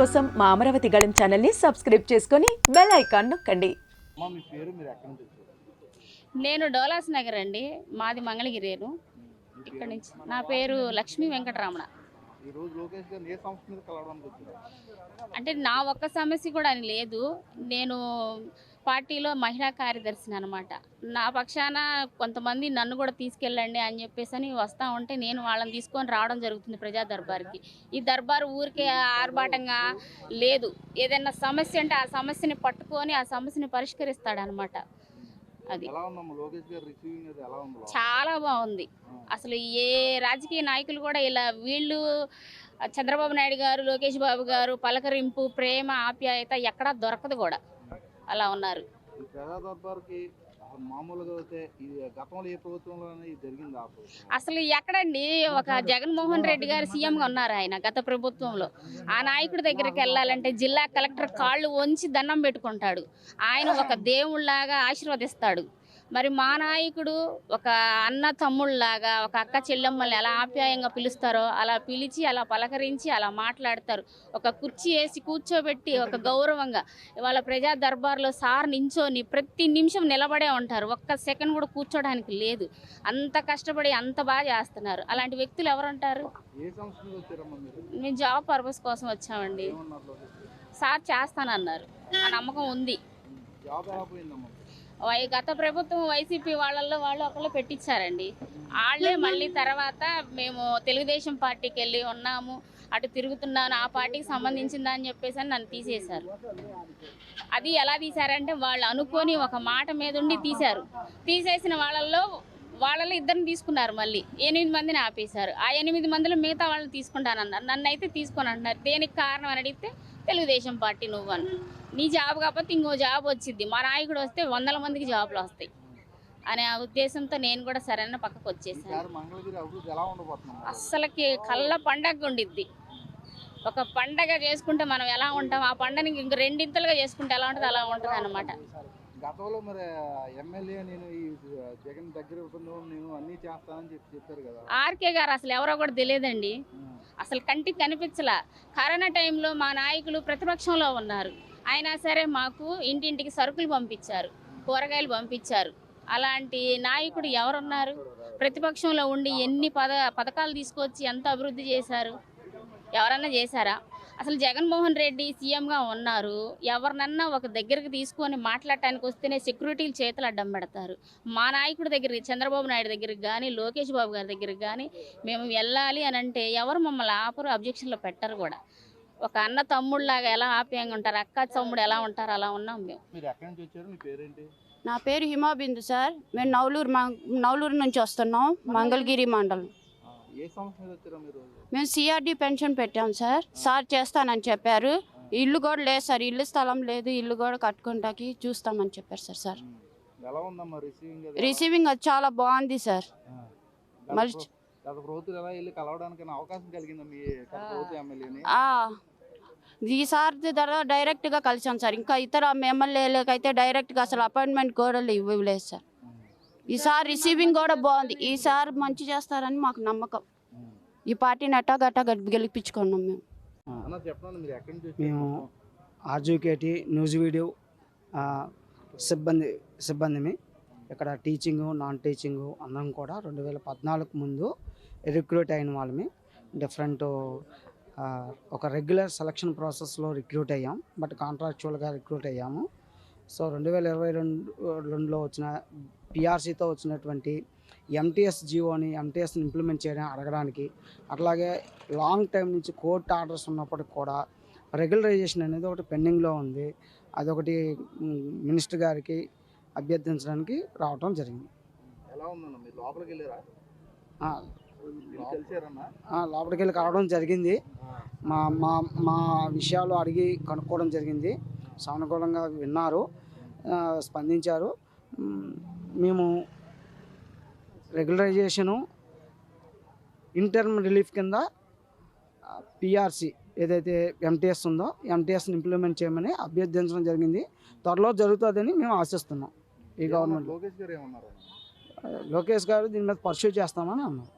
కోసం మా అమరావతి గళం ఛానల్ని సబ్స్క్రైబ్ చేసుకొని బెల్ ఐకాన్ నొక్కండి. అమ్మా మీ పేరు మీరు ఎక్కడి నుంచి వచ్చారు? నేను డోలాస్ నగర్ అండి. మాది మంగళగిరేను ఇక్కడ నుంచి నా పేరు లక్ష్మీ వెంకటరమణ. అంటే నా ఒక్క సమస్య కూడా అని లేదు. నేను పార్టీలో మహిళా కార్యదర్శిని అనమాట నా పక్షాన కొంతమంది నన్ను కూడా తీసుకెళ్ళండి అని చెప్పేసి అని వస్తూ ఉంటే నేను వాళ్ళని తీసుకొని రావడం జరుగుతుంది ప్రజా దర్బార్కి. ఈ దర్బార్ ఊరికే ఆర్భాటంగా లేదు. ఏదైనా సమస్య అంటే ఆ సమస్యని పట్టుకొని ఆ సమస్యని పరిష్కరిస్తాడనమాట అది. చాలా బాగుంది. అసలు ఏ రాజకీయ నాయకులు కూడా ఇలా వీళ్ళు చంద్రబాబు నాయుడు గారు లోకేష్ బాబు గారు పలకరింపు ప్రేమ ఆప్యాయత ఎక్కడా దొరకదు కూడా. అలా ఉన్నారు. అసలు ఎక్కడండి? ఒక జగన్మోహన్ రెడ్డి గారు సీఎంగా ఉన్నారు ఆయన గత ప్రభుత్వంలో. ఆ నాయకుడి దగ్గరికి వెళ్ళాలంటే జిల్లా కలెక్టర్ కాళ్ళు వంచి దండం పెట్టుకుంటాడు. ఆయన ఒక దేవుళ్ళలాగా ఆశీర్వదిస్తాడు. మరి మా నాయకుడు ఒక అన్న తమ్ముళ్ళలాగా ఒక అక్క చెల్లెమ్మల్ని ఎలా ఆప్యాయంగా పిలుస్తారో అలా పిలిచి అలా పలకరించి అలా మాట్లాడతారు. ఒక కుర్చీ వేసి కూర్చోబెట్టి ఒక గౌరవంగా ఇవాళ ప్రజా దర్బార్లో సార్ నించోని ప్రతి నిమిషం నిలబడే ఉంటారు. ఒక్క సెకండ్ కూడా కూర్చోడానికి లేదు. అంత కష్టపడి అంత బాగా చేస్తున్నారు. అలాంటి వ్యక్తులు ఎవరు ఉంటారు ఏ సంస్థ మీద వచ్చారమ్మా మీరు? మేము జాబ్ పర్పస్ కోసం వచ్చామండి? సార్ చేస్తానన్నారు. ఆ నమ్మకం ఉంది. గత ప్రభుత్వం వైసీపీ వాళ్ళల్లో వాళ్ళు ఒకళ్ళు పెట్టించారండి. వాళ్ళే మళ్ళీ తర్వాత మేము తెలుగుదేశం పార్టీకి వెళ్ళి ఉన్నాము అటు తిరుగుతున్నాను ఆ పార్టీకి సంబంధించిందా అని చెప్పేసి అని నన్ను తీసేశారు. అది ఎలా తీశారంటే వాళ్ళు అనుకొని ఒక మాట మీద ఉండి తీశారు. తీసేసిన వాళ్ళల్లో వాళ్ళలో ఇద్దరిని తీసుకున్నారు మళ్ళీ. ఎనిమిది మందిని ఆపేశారు. ఆ ఎనిమిది మందిలో మిగతా వాళ్ళని తీసుకుంటానన్నారు. నన్ను అయితే తీసుకొని అంటున్నారు దేనికి కారణం అని అడిగితే తెలుగుదేశం పార్టీ నువ్వు అని నీ జాబ్ కాకపోతే ఇంకో జాబ్ వచ్చింది మా నాయకుడు వస్తే వందల మందికి జాబ్లు వస్తాయి. అనే ఆ ఉద్దేశంతో నేను కూడా సరైన పక్కకు వచ్చేసాను. అస్సలకి కళ్ళ పండగ ఉండిద్ది. ఒక పండగ చేసుకుంటే మనం ఎలా ఉంటాం? ఆ పండగని ఇంక రెండింతలుగా చేసుకుంటే ఎలా ఉంటుంది? అలా ఉంటుంది అనమాట గతంలో మరి ఎమ్మెల్యే నేను ఈ జగన్ దగ్గర నేను అన్ని చేస్తానని చెప్పి చెప్పారు కదా. ఆర్కే గారు అసలు ఎవరో కూడా తెలియదండి. అసలు కంటికి కనిపించలా. కరోనా టైంలో మా నాయకులు ప్రతిపక్షంలో ఉన్నారు. అయినా సరే మాకు ఇంటింటికి సరుకులు పంపించారు కూరగాయలు పంపించారు. అలాంటి నాయకుడు ఎవరున్నారు? ప్రతిపక్షంలో ఉండి ఎన్ని పద పథకాలు తీసుకొచ్చి ఎంత అభివృద్ధి చేశారు? ఎవరన్నా చేశారా? అసలు జగన్మోహన్ రెడ్డి సీఎంగా ఉన్నారు. ఎవరినన్నా ఒక దగ్గరికి తీసుకొని మాట్లాడటానికి వస్తేనే సెక్యూరిటీలు చేతులు అడ్డం పెడతారు. మా నాయకుడి దగ్గరికి చంద్రబాబు నాయుడు దగ్గరికి కానీ లోకేష్ బాబు గారి దగ్గరికి కానీ మేము వెళ్ళాలి అని అంటే ఎవరు మమ్మల్ని ఆపరు అబ్జెక్షన్లో పెట్టరు కూడా. ఒక అన్న తమ్ముళ్ళలాగా ఎలా ఆప్యాయంగా ఉంటారు అక్క తమ్ముడు ఎలా ఉంటారు అలా ఉన్నాం మేము. మీరు ఎక్కడి నుంచి వచ్చారు? మీ పేరేంటి? నా పేరు హిమాబిందు సార్. మేము నవలూరు మం- నవలూరు నుంచి వస్తున్నాం మంగళగిరి మండలం. మేము సిఆర్డి పెన్షన్ పెట్టాం సార్. సార్ చేస్తానని చెప్పారు. ఇల్లు కూడా లేదు సార్. ఇల్లు స్థలం లేదు. ఇల్లు కూడా కట్టుకుంటాకి చూస్తామని చెప్పారు సార్ సార్. రిసీవింగ్ అది? చాలా బాగుంది సార్. మరి ఈసారి ధర డైరెక్ట్గా కలిసాం సార్. ఇంకా ఇతర ఎమ్మెల్యేలకైతే డైరెక్ట్గా అసలు అపాయింట్మెంట్ కూడా ఇవ్వలేదు సార్. ఈసారి రిసీవింగ్ కూడా బాగుంది. ఈసారి మంచి చేస్తారని మాకు నమ్మకం. ఈ పార్టీని ఎట్టాగట్టా గెలిపించుకున్నాం మేము. అన్న చెప్పండి మీరు ఎక్కడి నుంచి మేము ఆర్జుకేటి న్యూస్ వీడియో ఆ, సిబ్బంది సిబ్బందిమి ఇక్కడ టీచింగ్ నాన్ టీచింగ్ అందరం కూడా రెండు వేల పద్నాలుగు ముందు రిక్రూట్ అయిన వాళ్ళమి. డిఫరెంట్ ఆ, ఒక రెగ్యులర్ సెలక్షన్ ప్రాసెస్లో రిక్రూట్ అయ్యాం. బట్ కాంట్రాక్చువల్గా రిక్రూట్ అయ్యాము. సో రెండు వేల ఇరవై రెండు రెండులో వచ్చిన పిఆర్సీతో వచ్చినటువంటి ఎంటీఎస్ జియోని ఎంటీఎస్ని ఇంప్లిమెంట్ చేయడం అడగడానికి. అట్లాగే లాంగ్ టైం నుంచి కోర్టు ఆర్డర్స్ ఉన్నప్పటికి కూడా రెగ్యులరైజేషన్ అనేది ఒకటి పెండింగ్లో ఉంది. అదొకటి మినిస్టర్ గారికి అభ్యర్థించడానికి రావటం జరిగింది. ఎలా ఉందన్న మీరు లోపలికి వెళ్ళారా? లోపలికి వెళ్ళి కలవడం జరిగింది. మా మా మా విషయాలు అడిగి కనుక్కోవడం జరిగింది. సానుకూలంగా విన్నారు స్పందించారు. మేము రెగ్యులరైజేషను ఇంటర్మ్ రిలీఫ్ కింద పిఆర్సి ఏదైతే ఎంటీఎస్ ఉందో ఎంటీఎస్ని ఇంప్లిమెంట్ చేయమని అభ్యర్థించడం జరిగింది. త్వరలో జరుగుతుందని మేము ఆశిస్తున్నాం ఈ గవర్నమెంట్ లోకేష్ గారు ఏమన్నారు? లోకేష్ గారు దీని మీద పర్సూ చేస్తామని అన్నారు.